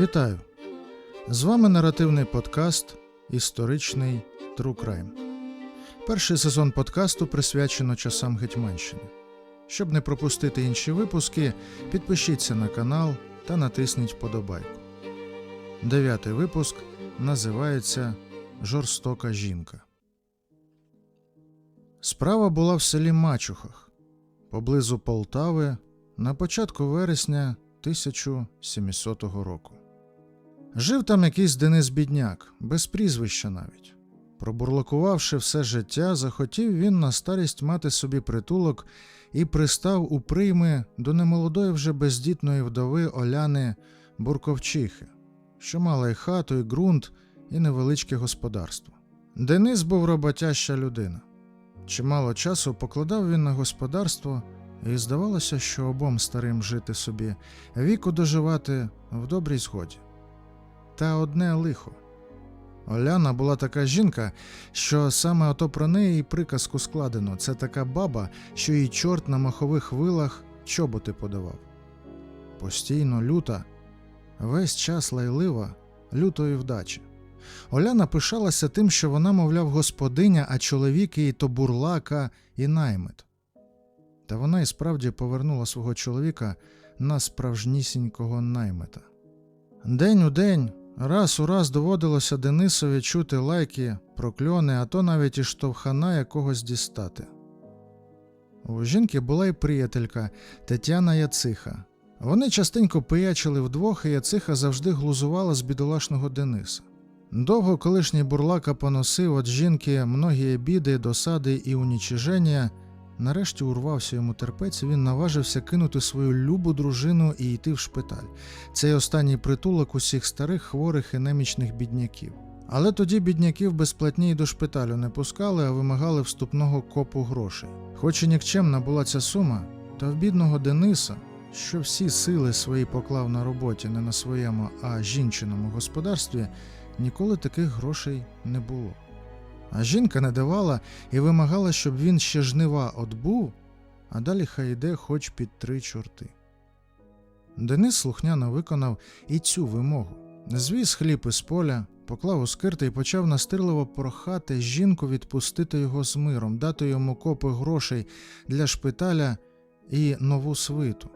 Вітаю! З вами наративний подкаст Історичний True Crime. Перший сезон подкасту присвячено часам Гетьманщини. Щоб не пропустити інші випуски, підпишіться на канал та натисніть вподобайку. Дев'ятий випуск називається Жорстока жінка. Справа була в селі Мачухах поблизу Полтави на початку вересня 1700 року. Жив там якийсь Денис Бідняк, без прізвища навіть. Пробурлакувавши все життя, захотів він на старість мати собі притулок і пристав у прийми до немолодої вже бездітної вдови Оляни Бурковчихи, що мала й хату, і ґрунт, і невеличке господарство. Денис був роботяща людина. Чимало часу покладав він на господарство, і здавалося, що обом старим жити собі, віку доживати в добрій згоді. Та одне лихо. Оляна була така жінка, що саме ото про неї і приказку складено це така баба, що їй чорт на махових вилах чоботи подавав. Постійно люта, весь час лайлива, лютої вдачі. Оляна пишалася тим, що вона, мовляв, господиня, а чоловік її то бурлака і наймит. Та вона і справді повернула свого чоловіка на справжнісінького наймита. День у день, раз у раз доводилося Денисові чути лайки, прокльони, а то навіть і штовхана якогось дістати. У жінки була й приятелька Тетяна Яциха. Вони частенько пиячили вдвох, і Яциха завжди глузувала з бідолашного Дениса. Довго колишній бурлака поносив від жінки многі біди, досади і унічиження. Нарешті урвався йому терпець, він наважився кинути свою любу дружину і йти в шпиталь. Цей останній притулок усіх старих, хворих і немічних бідняків. Але тоді бідняків безплатні й до шпиталю не пускали, а вимагали вступного копу грошей. Хоч і нікчемна була ця сума, та в бідного Дениса, що всі сили свої поклав на роботі не на своєму, а жінчиному господарстві, ніколи таких грошей не було. А жінка не давала і вимагала, щоб він ще жнива отбув, а далі хай йде хоч під три чорти. Денис слухняно виконав і цю вимогу. Звіз хліб із поля, поклав у скирти і почав настирливо прохати жінку відпустити його з миром, дати йому копи грошей для шпиталя і нову свиту.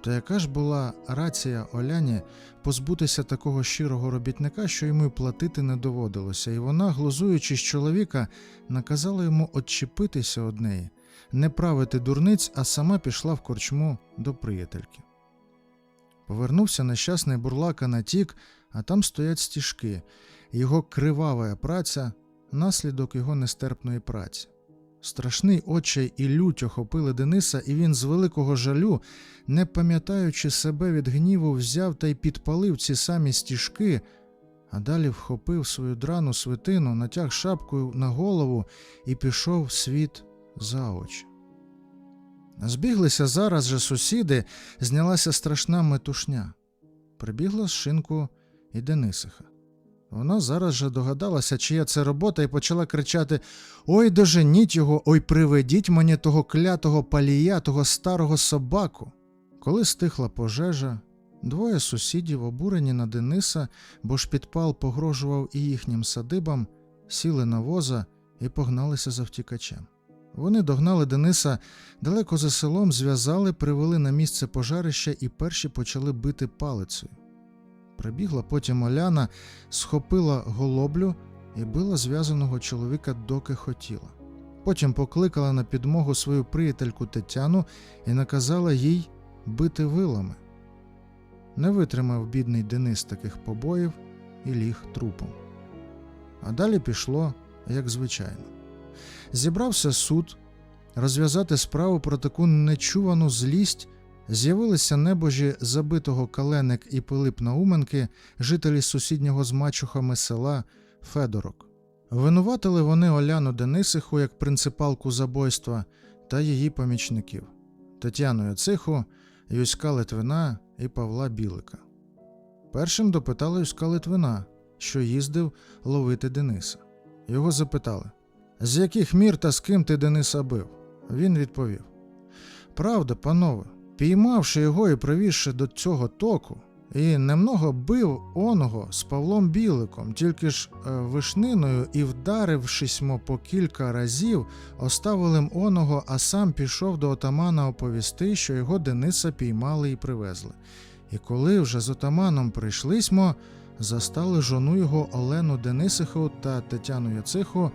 То яка ж була рація Оляні позбутися такого щирого робітника, що йому й платити не доводилося, і вона, глузуючи з чоловіка, наказала йому отчепитися од неї, не правити дурниць, а сама пішла в корчму до приятельки. Повернувся нещасний бурлака на тік, а там стоять стіжки, його кривава праця, наслідок його нестерпної праці. Страшний очай і лють охопили Дениса, і він з великого жалю, не пам'ятаючи себе від гніву, взяв та й підпалив ці самі стіжки, а далі вхопив свою драну свитину, натяг шапкою на голову і пішов світ за очі. Збіглися зараз же сусіди, знялася страшна метушня. Прибігла з шинку і Денисиха. Вона зараз же догадалася, чия це робота, і почала кричати Ой, доженіть його, ой, приведіть мені того клятого палія, того старого собаку. Коли стихла пожежа, двоє сусідів, обурені на Дениса, бо ж підпал погрожував і їхнім садибам, сіли на воза і погналися за втікачем. Вони догнали Дениса далеко за селом, зв'язали, привели на місце пожарища і перші почали бити палицею. Прибігла потім Оляна, схопила голоблю і била зв'язаного чоловіка доки хотіла. Потім покликала на підмогу свою приятельку Тетяну і наказала їй бити вилами. Не витримав бідний Денис таких побоїв і ліг трупом. А далі пішло, як звичайно. Зібрався суд розв'язати справу про таку нечувану злість. З'явилися небожі забитого Каленик і Пилип Науменки, жителі сусіднього з мачухами села Федорок. Винуватили вони Оляну Денисиху як принципалку забойства та її помічників Тетяну Яциху, Юська Литвина і Павла Білика. Першим допитали Юська Литвина, що їздив ловити Дениса. Його запитали: З яких мір та з ким ти Дениса бив? Він відповів: Правда, панове. Піймавши його і привізши до цього току, і немного бив оного з Павлом Біликом, тільки ж е, вишниною і вдарившись мо по кілька разів, оставили м оного, а сам пішов до отамана оповісти, що його Дениса піймали і привезли. І коли вже з отаманом прийшлисьмо, застали жону його Олену Денисиху та Тетяну Яциху,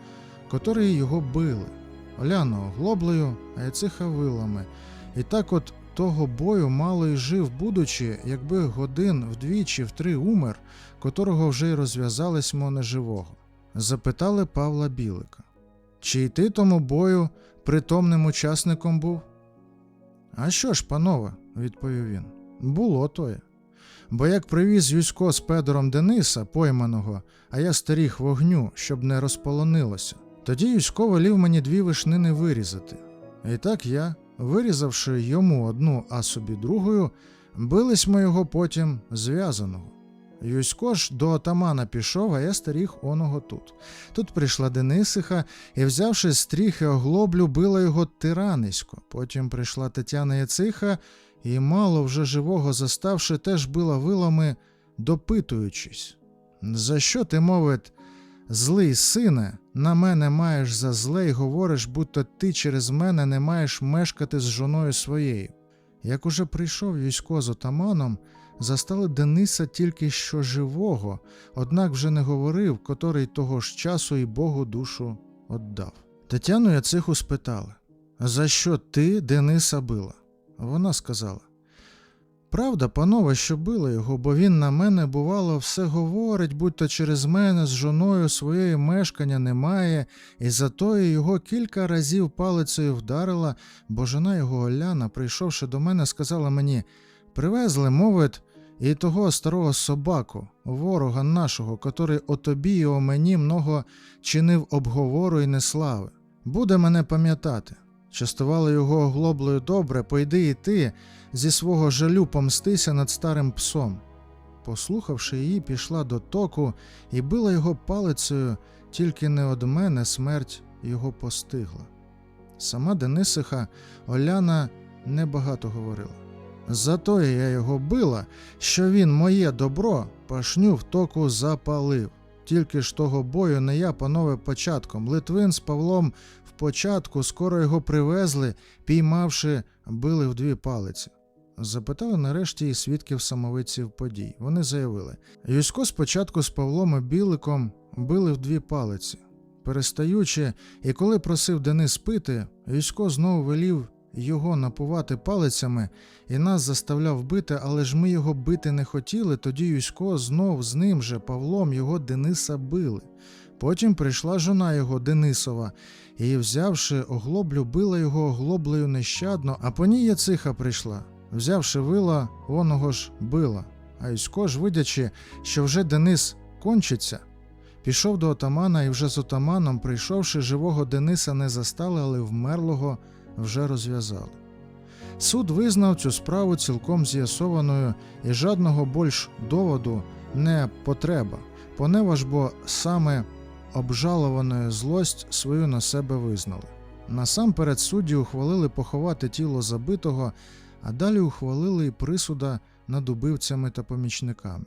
котрі його били. Оляну оглоблею, а Яциха вилами. І так от того бою мало й жив, будучи, якби годин вдвічі в три умер, котрого вже й розв'язались мо неживого. Запитали Павла Білика. Чи й ти тому бою притомним учасником був? А що ж, панове, відповів він. Було тоє. Бо як привіз Юсько з Педором Дениса, пойманого, а я стеріг вогню, щоб не розполонилося, тоді Юсько велів мені дві вишнини вирізати. І так я, вирізавши йому одну, а собі другою, бились ми його потім зв'язаного. Юсько ж до отамана пішов, а я старіг оного тут. Тут прийшла Денисиха і, взявши з стріхи оглоблю, била його тиранисько. Потім прийшла Тетяна Яциха і, мало вже живого заставши, теж била вилами, допитуючись. За що ти, мовить, злий сине, на мене маєш за зле й говориш, будто ти через мене не маєш мешкати з жоною своєю. Як уже прийшов Юсько з отаманом, застали Дениса тільки що живого, однак вже не говорив, котрий того ж часу і Богу душу отдав. Тетяну Яциху спитали, за що ти Дениса била? Вона сказала: Правда, панове, що била його, бо він на мене, бувало, все говорить, будь-то через мене з жоною своєї мешкання немає, і зато його кілька разів палицею вдарила, бо жона його Оляна, прийшовши до мене, сказала мені: Привезли, мовить, і того старого собаку, ворога нашого, котрий о тобі і о мені много чинив обговору і неслави. Буде мене пам'ятати. Частували його оглоблею добре, пойди і ти зі свого жалю помстися над старим псом. Послухавши її, пішла до току і била його палицею, тільки не од мене смерть його постигла. Сама Денисиха Оляна небагато говорила. Зато я його била, що він моє добро пашню в току запалив. Тільки ж того бою не я, панове, початком. Литвин з Павлом в початку скоро його привезли, піймавши, били в дві палиці. Запитали нарешті і свідків самовиців подій. Вони заявили: Юсько спочатку з Павлом і Біликом били в дві палиці. Перестаючи, і коли просив Денис пити, Юсько знову велів його напувати палицями і нас заставляв бити, але ж ми його бити не хотіли, тоді Юсько знов з ним же Павлом його Дениса били. Потім прийшла жона його Денисова, і, взявши оглоблю, била його оглоблею нещадно, а по ній Яциха прийшла. Взявши вила, оного ж била. А Юсько ж, видячи, що вже Денис кончиться, пішов до отамана і вже з отаманом, прийшовши, живого Дениса не застали, але вмерлого вже розв'язали. Суд визнав цю справу цілком з'ясованою і жодного більш доводу не потреба, поневаж бо саме обжалованою злость свою на себе визнали. Насамперед судді ухвалили поховати тіло забитого, а далі ухвалили і присуда над убивцями та помічниками.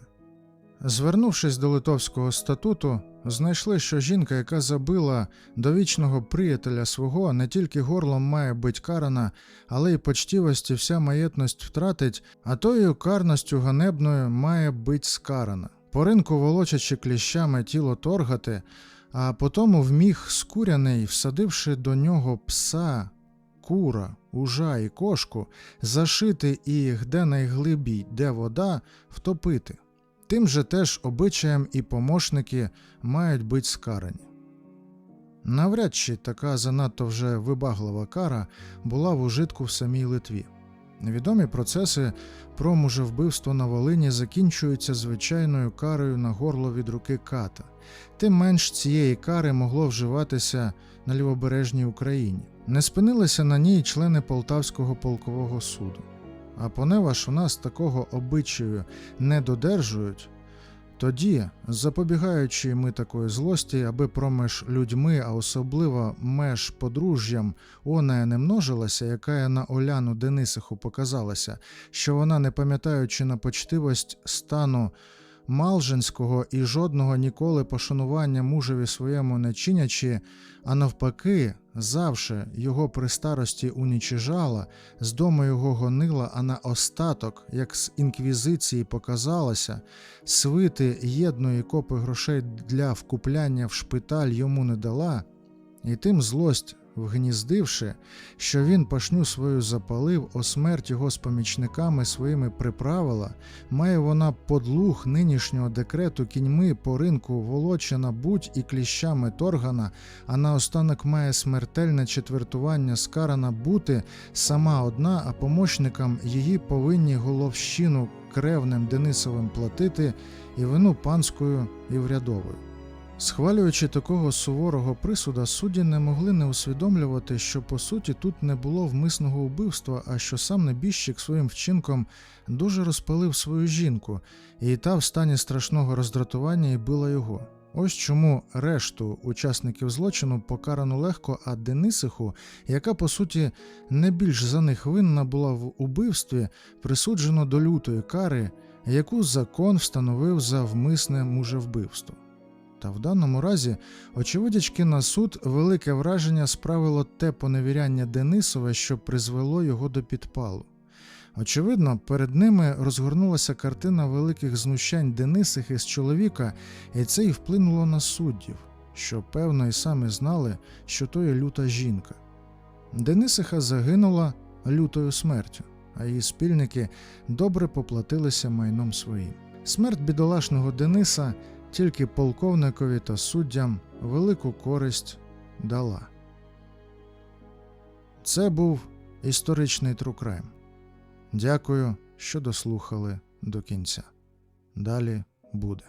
Звернувшись до Литовського статуту, знайшли, що жінка, яка забила довічного приятеля свого, не тільки горлом має бить карана, але й почтівості вся маєтність втратить, а тою карністю ганебною має бить скарана. По ринку волочачи кліщами тіло торгати, а потому вміг скуряний, всадивши до нього пса, кура, ужа і кошку, зашити і де найглибій, де вода, втопити. Тим же теж обичаєм і помощники мають бути скарані. Навряд чи така занадто вже вибаглива кара була в ужитку в самій Литві. Невідомі процеси про мужевбивство на Волині закінчуються звичайною карою на горло від руки ката, тим менш цієї кари могло вживатися на лівобережній Україні. Не спинилися на ній члени Полтавського полкового суду. А поневаж у нас такого обичаю не додержують, Тоді, запобігаючи ми такої злості, аби проміж людьми, а особливо меж подружжям, оная не множилася, яка на Оляну Денисиху показалася, що вона, не пам'ятаючи на почтивость стану Малженського і жодного ніколи пошанування мужеві своєму не чинячи, а навпаки, завше його при старості унічижала, з дому його гонила, а на остаток, як з інквізиції показалося, свити єдної копи грошей для вкупляння в шпиталь йому не дала, і тим злость, вгніздивши, що він пашню свою запалив, о смерть його з помічниками своїми приправила, має вона подлуг нинішнього декрету кіньми по ринку волочена будь і кліщами торгана, а наостанок має смертельне четвертування скарана бути сама одна, а помощникам її повинні головщину кревним Денисовим платити і вину панською і врядовою. Схвалюючи такого суворого присуда, судді не могли не усвідомлювати, що по суті тут не було вмисного убивства, а що сам небіжчик своїм вчинком дуже розпалив свою жінку, і та в стані страшного роздратування і била його. Ось чому решту учасників злочину покарано легко, а Денисиху, яка по суті не більш за них винна була в убивстві, присуджено до лютої кари, яку закон встановив за вмисне мужевбивство. Та в даному разі, очевидячки на суд, велике враження справило те поневіряння Денисова, що призвело його до підпалу. Очевидно, перед ними розгорнулася картина великих знущань Денисихи з чоловіка, і це й вплинуло на суддів, що, певно, і самі знали, що то є люта жінка. Денисиха загинула лютою смертю, а її спільники добре поплатилися майном своїм. Смерть бідолашного Дениса тільки полковникові та суддям велику користь дала. Це був історичний трукрайм. Дякую, що дослухали до кінця. Далі буде.